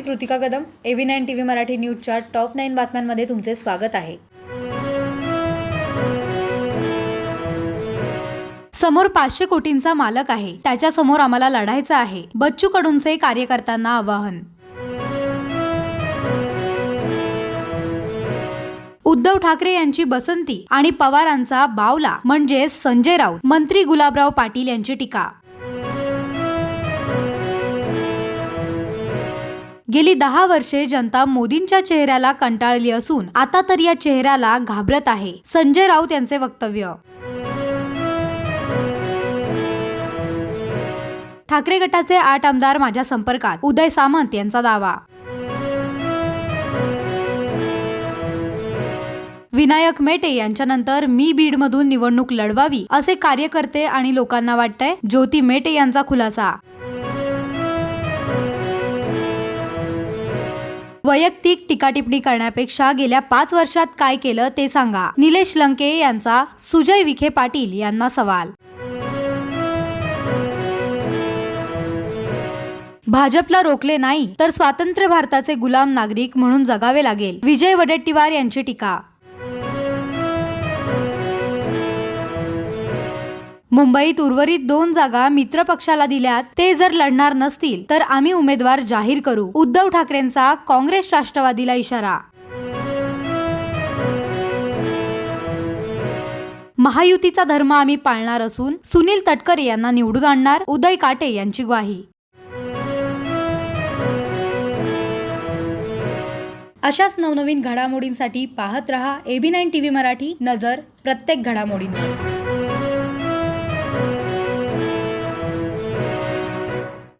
Me Kritika Kadam A V nine T V Marathi न्यूजच्या top nine बातम्यांमध्ये तुमचे स्वागत आहे. समोर पाचशे कोटींचा मालक आहे. त्याच्यासमोर आम्हाला लढायचं आहे. बच्चू कडूंचे कार्यकर्त्यांना आवाहन. उद्धव ठाकरे यांची बसंती आणि पवारांचा बावला म्हणजे संजय राऊत मंत्री गुलाबराव पाटील यांची टीका. गेली दहा वर्षे जनता मोदींच्या चेहऱ्याला कंटाळली असून आता तर या चेहऱ्याला घाबरत आहे. संजय राऊत यांचे वक्तव्य. ठाकरे गटाचे आठ आमदार माझ्या संपर्कात. उदय सामंत यांचा दावा. विनायक मेटे यांच्यानंतर मी बीडमधून निवडणूक लढवावी असे कार्यकर्ते आणि लोकांना वाटतंय ज्योती मेटे यांचा खुलासा. वैयक्तिक टीकाटिप्पणी करण्यापेक्षा गेल्या पाच वर्षात काय केलं ते सांगा. निलेश लंके यांचा सुजय विखे पाटील यांना सवाल. भाजपला रोखले नाही तर स्वातंत्र्य भारताचे गुलाम नागरिक म्हणून जगावे लागेल. विजय वडेट्टीवार यांची टीका. मुंबईत उर्वरित दोन जागा मित्र पक्षाला दिल्यात ते जर लढणार नसतील तर आम्ही उमेदवार जाहीर करू उद्धव ठाकरेंचा काँग्रेस राष्ट्रवादीला इशारा. महायुतीचा धर्म आम्ही पाळणार असून सुनील तटकरे यांना निवडून आणणार उदय काटे यांची ग्वाही. अशाच नवनवीन घडामोडींसाठी पाहत रहा AB nine T V Marathi नजर प्रत्येक घडामोडींवर.